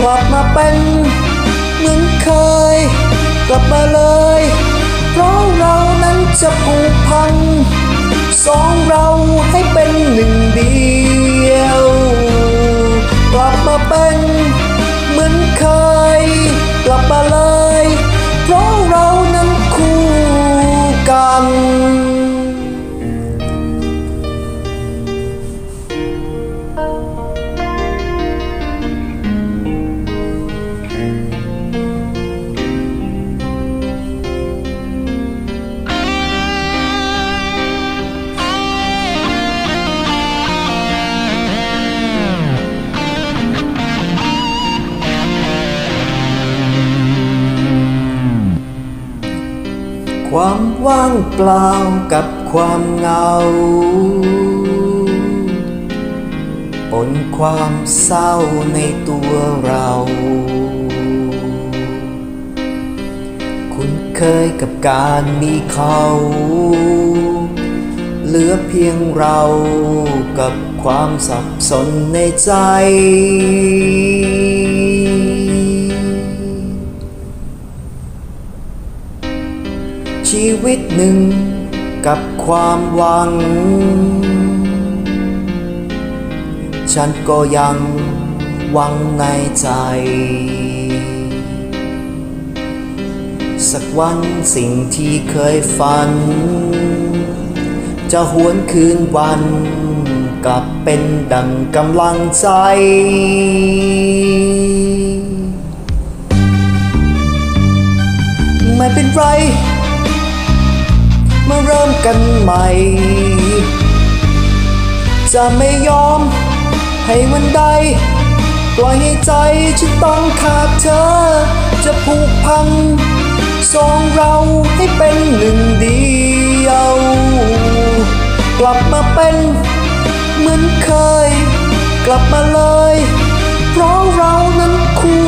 กลับมาเป็นเหมือนเคย กลับมาเลย เพราะเรานั้นจะผูกพันสองเราให้เป็นหนึ่งเดียว กลับมาเป็น ความว่างเปล่ากับความเหงาปนความเศร้าในตัวเรา คุ้นเคยกับการมีเขา เหลือเพียงเรากับความสับสนในใจ ชีวิตหนึ่งกับความหวัง ฉันก็ยังหวังในใจ สักวันสิ่งที่เคยฝัน จะหวนคืนวันกลับเป็นดังกำลังใจไม่เป็นไร มาเริ่มกันใหม่ จะไม่ยอมให้วันใด ปล่อยให้ใจฉันต้องขาดเธอ จะผูกพันสองเราให้เป็นหนึ่งเดียว กลับมาเป็นเหมือนเคย กลับมาเลย เพราะเรานั้นคู่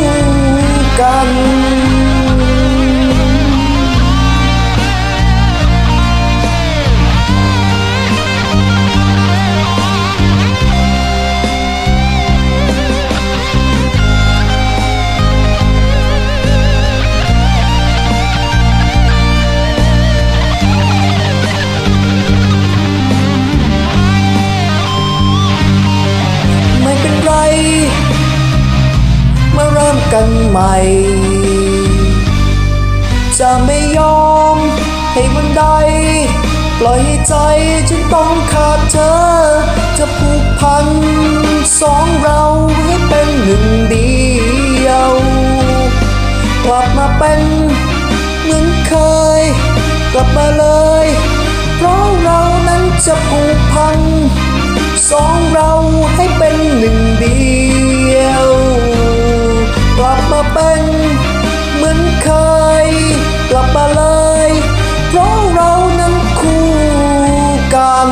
กันใหม่ จะไม่ยอมให้วันใด ปล่อยให้ใจฉันต้องขาดเธอ จะผูกพันสองเราให้เป็นหนึ่งเดียว กลับมาเป็นเหมือนเคย กลับมาเลย เพราะเรานั้นจะผูกพันสองเราให้เป็นหนึ่ง เป็นเหมือนเคยกลับมาเลย เพราะเรานั้นคู่กัน